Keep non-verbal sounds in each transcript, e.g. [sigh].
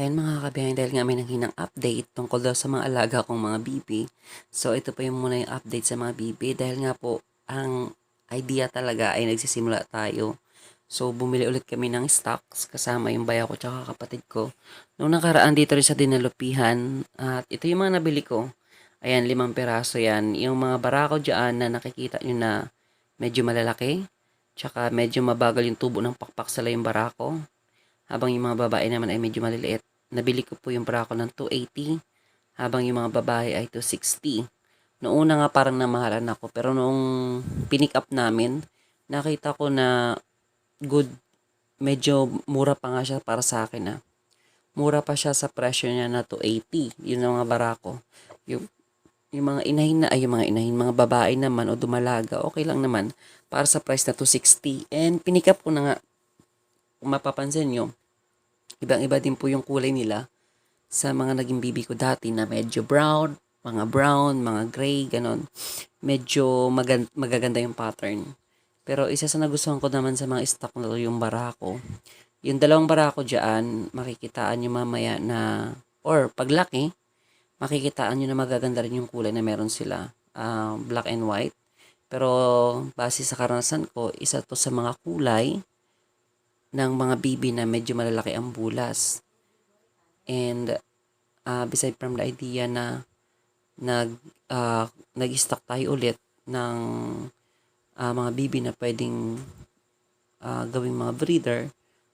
Ayan mga kabiyahin, dahil nga may nanghinang update tungkol daw sa mga alaga kong mga bibi. So ito pa yung muna yung update sa mga bibi dahil nga po ang idea talaga ay nagsisimula tayo. So bumili ulit kami ng stocks kasama yung bayaw ko tsaka kapatid ko. Nung nakaraan dito rin sa dinalupihan at ito yung mga nabili ko. Ayan, limang peraso yan. Yung mga barako dyan na nakikita nyo na medyo malalaki. Tsaka medyo mabagal yung tubo ng pakpak sa yung barako habang yung mga babae naman ay medyo maliliit. Nabili ko po yung barako ng 280, habang yung mga babae ay 260. Noong una nga parang namahalan ako, pero noong pinick up namin, nakita ko na good, medyo mura pa nga siya para sa akin ah. Mura pa siya sa presyo niya na 280, yun ang mga barako. Yung, yung mga inahin na, ay yung mga inahin, mga babae naman o dumalaga, okay lang naman para sa price na 260. And pinick up ko na nga, kung mapapansin nyo, ibang-iba din po yung kulay nila sa mga naging bibi ko dati na medyo brown, mga brown, mga gray, ganon. Medyo magan- magaganda yung pattern. Pero isa sa nagustuhan ko naman sa mga stock na to, yung barako. Yung dalawang barako dyan, makikitaan nyo mamaya na, or paglaki, makikitaan nyo na magaganda rin yung kulay na meron sila. ah, black and white. Pero base sa karanasan ko, isa to sa mga kulay ng mga bibi na medyo malalaki ang bulas. And uh, beside from the idea na nag uh, nag-stock tayo ulit ng uh, mga bibi na pwedeng uh, gawing mga breeder.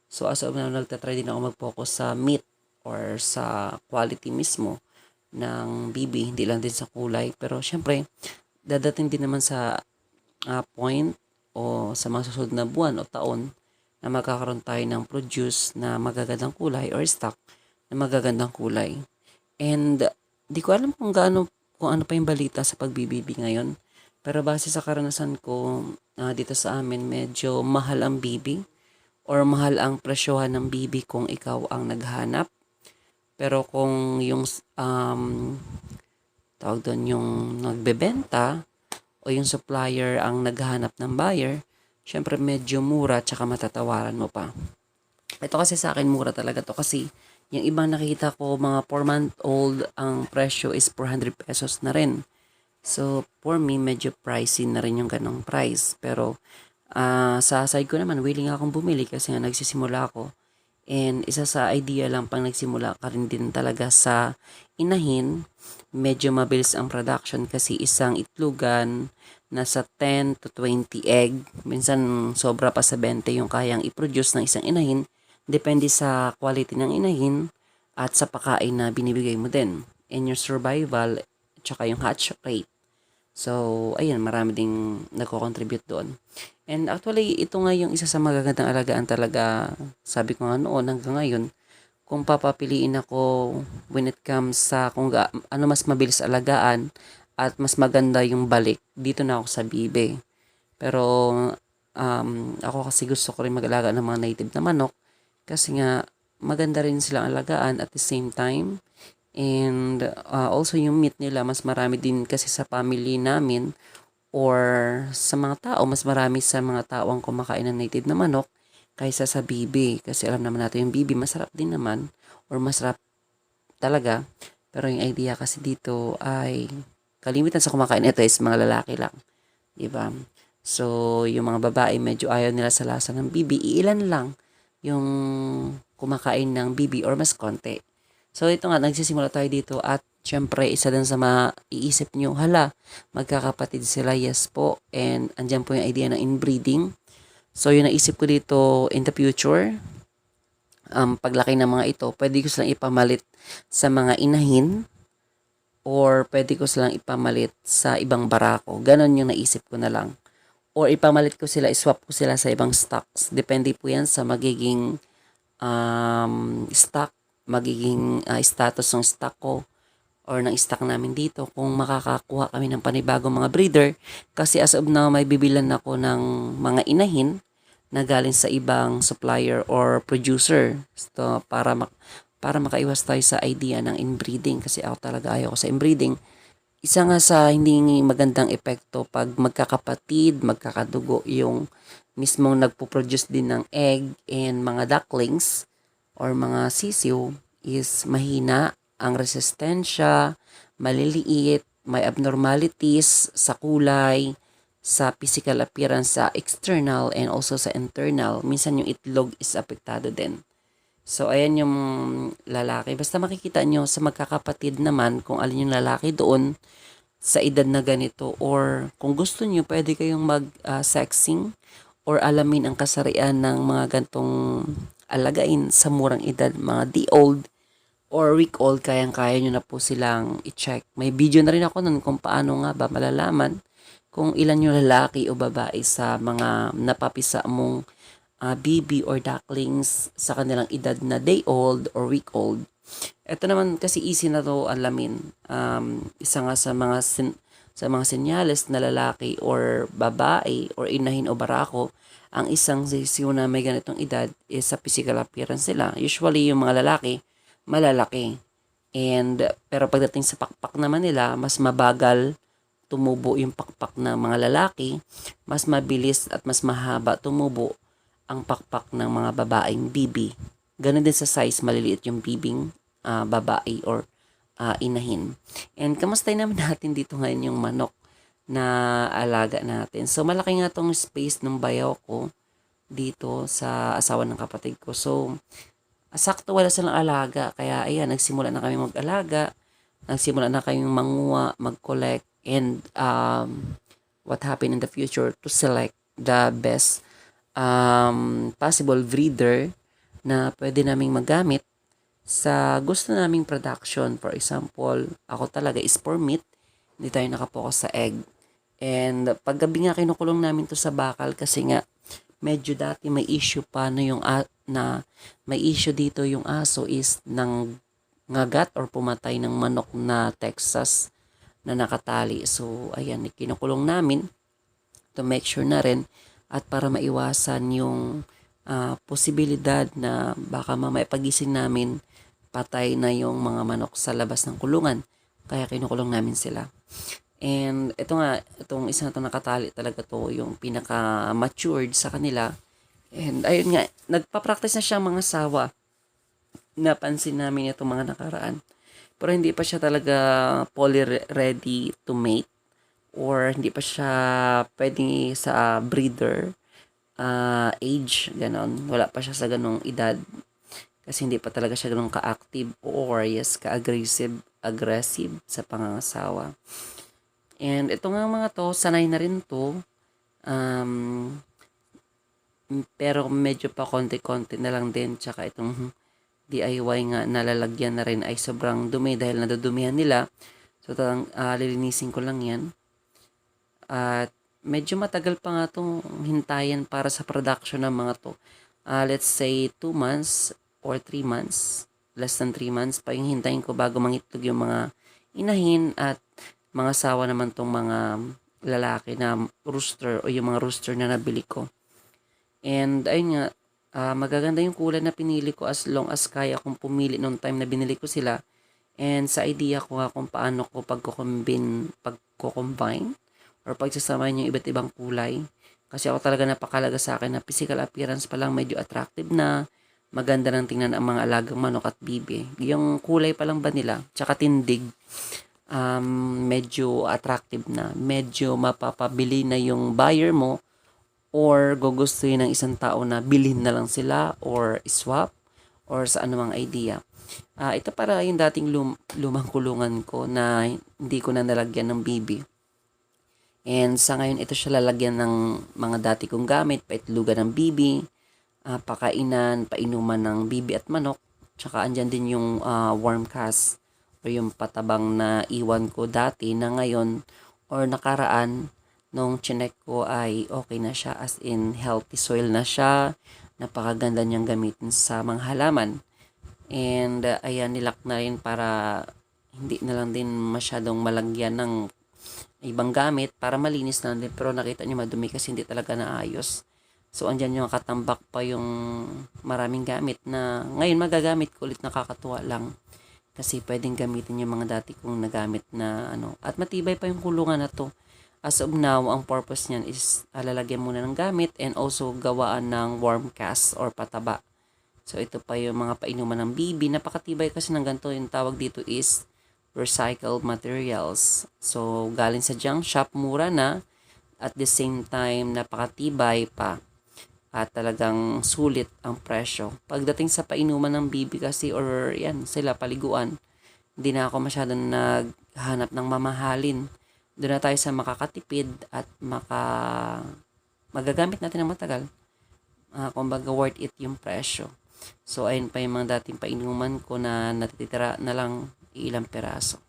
So as of now, nagtatry din ako mag-focus sa meat or sa quality mismo ng bibi, hindi lang din sa kulay. Pero syempre, dadating din naman sa uh, point o sa mga susunod na buwan o taon na magkakaroon tayo ng produce na magagandang kulay or stock na magagandang kulay. And di ko alam kung gaano kung ano pa yung balita sa pagbibibi ngayon. Pero base sa karanasan ko uh, dito sa amin, medyo mahal ang bibi or mahal ang presyohan ng bibi kung ikaw ang naghanap. Pero kung yung um, tawag doon yung nagbebenta o yung supplier ang naghahanap ng buyer, syempre medyo mura tsaka matatawaran mo pa. Ito kasi sa akin mura talaga to kasi yung ibang nakita ko mga 4 month old ang presyo is 400 pesos na rin. So for me medyo pricey na rin yung ganong price. Pero uh, sa side ko naman willing akong bumili kasi nga nagsisimula ako. And isa sa idea lang pang nagsimula ka rin din talaga sa inahin, medyo mabilis ang production kasi isang itlugan, nasa 10 to 20 egg. Minsan sobra pa sa 20 yung kayang i-produce ng isang inahin. Depende sa quality ng inahin at sa pakain na binibigay mo din. And your survival, tsaka yung hatch rate. So, ayun, marami ding nagko-contribute doon. And actually, ito nga yung isa sa magagandang alagaan talaga, sabi ko nga noon hanggang ngayon, kung papapiliin ako when it comes sa kung ga, ano mas mabilis alagaan at mas maganda yung balik, dito na ako sa bibe. Pero um, ako kasi gusto ko rin mag-alaga ng mga native na manok kasi nga maganda rin silang alagaan at the same time. And uh, also yung meat nila, mas marami din kasi sa family namin or sa mga tao, mas marami sa mga tao ang kumakain ng native na manok kaysa sa bibi. Kasi alam naman natin yung bibi, masarap din naman or masarap talaga. Pero yung idea kasi dito ay kalimitan sa kumakain ito is mga lalaki lang. Diba? So, yung mga babae medyo ayaw nila sa lasa ng bibi. Iilan lang yung kumakain ng bibi or mas konti. So, ito nga, nagsisimula tayo dito at syempre, isa din sa maiisip nyo, hala, magkakapatid sila, yes po. And andyan po yung idea ng inbreeding. So, yung naisip ko dito in the future, um, paglaki ng mga ito, pwede ko silang ipamalit sa mga inahin or pwede ko silang ipamalit sa ibang barako. Ganon yung naisip ko na lang. Or ipamalit ko sila, iswap ko sila sa ibang stocks. Depende po yan sa magiging um, stock, magiging uh, status ng stock ko or ng stock namin dito kung makakakuha kami ng panibagong mga breeder kasi as of now may bibilan ako ng mga inahin na galing sa ibang supplier or producer so, para mak- para makaiwas tayo sa idea ng inbreeding kasi ako talaga ayaw ko sa inbreeding isa nga sa hindi magandang epekto pag magkakapatid, magkakadugo yung mismong nagpo-produce din ng egg and mga ducklings or mga sisiw is mahina ang resistensya, maliliit, may abnormalities sa kulay, sa physical appearance, sa external and also sa internal. Minsan yung itlog is apektado din. So, ayan yung lalaki. Basta makikita nyo sa magkakapatid naman kung alin yung lalaki doon sa edad na ganito or kung gusto nyo, pwede kayong mag-sexing or alamin ang kasarian ng mga gantong alagain sa murang edad, mga di-old or week old, kayang-kaya nyo na po silang i-check. May video na rin ako nun kung paano nga ba malalaman kung ilan yung lalaki o babae sa mga napapisa mong uh, baby or ducklings sa kanilang edad na day old or week old. Ito naman kasi easy na to alamin. Um, isa nga sa mga sin- sa mga senyales na lalaki or babae or inahin o barako, ang isang sisiyo na may ganitong edad is sa physical appearance nila. Usually yung mga lalaki, malalaki. And pero pagdating sa pakpak naman nila, mas mabagal tumubo yung pakpak ng mga lalaki, mas mabilis at mas mahaba tumubo ang pakpak ng mga babaeng bibi. Ganon din sa size, maliliit yung bibing uh, babae or uh, inahin. And kamastay naman [laughs] natin dito ngayon yung manok na alaga natin. So malaki nga tong space ng bayaw ko dito sa asawa ng kapatid ko. So sakto wala silang alaga. Kaya ayan, nagsimula na kami mag-alaga. Nagsimula na kami manguha, mag-collect, and um, what happened in the future to select the best um, possible breeder na pwede naming magamit sa gusto naming production. For example, ako talaga is for meat. Hindi tayo nakapokus sa egg. And paggabi nga kinukulong namin to sa bakal kasi nga medyo dati may issue pa na yung uh, na may issue dito yung aso is ng ngagat or pumatay ng manok na Texas na nakatali. So, ayan, kinukulong namin to make sure na rin at para maiwasan yung uh, posibilidad na baka mamaya pagising namin patay na yung mga manok sa labas ng kulungan. Kaya kinukulong namin sila. And ito nga, itong isa na ito nakatali talaga to yung pinaka-matured sa kanila. And ayun nga, nagpa-practice na siya mga sawa. Napansin namin itong mga nakaraan pero hindi pa siya talaga fully ready to mate or hindi pa siya pwede sa breeder uh, age, ganon. Wala pa siya sa ganong edad kasi hindi pa talaga siya ganong ka-active or yes, ka-aggressive aggressive sa pangangasawa. And ito nga mga to, sanay na rin to. Um, pero medyo pa konti-konti na lang din. Tsaka itong DIY nga nalalagyan na rin ay sobrang dumi dahil nadudumihan nila. So, talang, uh, lilinisin ko lang yan. At medyo matagal pa nga itong hintayan para sa production ng mga to. Uh, let's say 2 months or 3 months. Less than 3 months pa yung hintayin ko bago mangitlog yung mga inahin at mga sawa naman tong mga lalaki na rooster o yung mga rooster na nabili ko. And ayun nga, uh, magaganda yung kulay na pinili ko as long as kaya kong pumili nung time na binili ko sila. And sa idea ko nga kung paano ko pagko-combine, pagko-combine or pagsasamahin yung iba't ibang kulay. Kasi ako talaga napakalaga sa akin na physical appearance pa lang medyo attractive na, maganda ng tingnan ang mga alagang manok at bibi. Yung kulay pa lang ba nila, tsaka tindig, um, medyo attractive na, medyo mapapabili na yung buyer mo or gugustuhin ng isang tao na bilhin na lang sila or swap or sa anumang idea. Uh, ito para yung dating lum- lumang kulungan ko na hindi ko na nalagyan ng bibi. And sa ngayon, ito siya lalagyan ng mga dati kong gamit, paitlugan ng bibi, uh, pakainan, painuman ng bibi at manok. Tsaka andyan din yung uh, warm cast or yung patabang na iwan ko dati na ngayon or nakaraan nung chinek ko ay okay na siya as in healthy soil na siya. Napakaganda niyang gamitin sa mga halaman. And uh, ayan, nilak na rin para hindi na lang din masyadong malagyan ng ibang gamit para malinis na din. Pero nakita niyo madumi kasi hindi talaga naayos. So, andyan yung katambak pa yung maraming gamit na ngayon magagamit ko ulit nakakatuwa lang. Kasi pwedeng gamitin yung mga dati kong nagamit na ano. At matibay pa yung kulungan na to As of now, ang purpose niyan is alalagyan muna ng gamit and also gawaan ng warm cast or pataba So, ito pa yung mga painuman ng BB. Napakatibay kasi ng ganito. Yung tawag dito is recycled materials. So, galing sa junk shop, mura na. At the same time, napakatibay pa. At talagang sulit ang presyo. Pagdating sa painuman ng BB kasi or yan, sila paliguan, hindi na ako masyadong naghanap ng mamahalin. Doon na tayo sa makakatipid at maka magagamit natin ng matagal. Uh, kumbaga worth it yung presyo. So, ayun pa yung mga dating painuman ko na natitira na lang ilang peraso.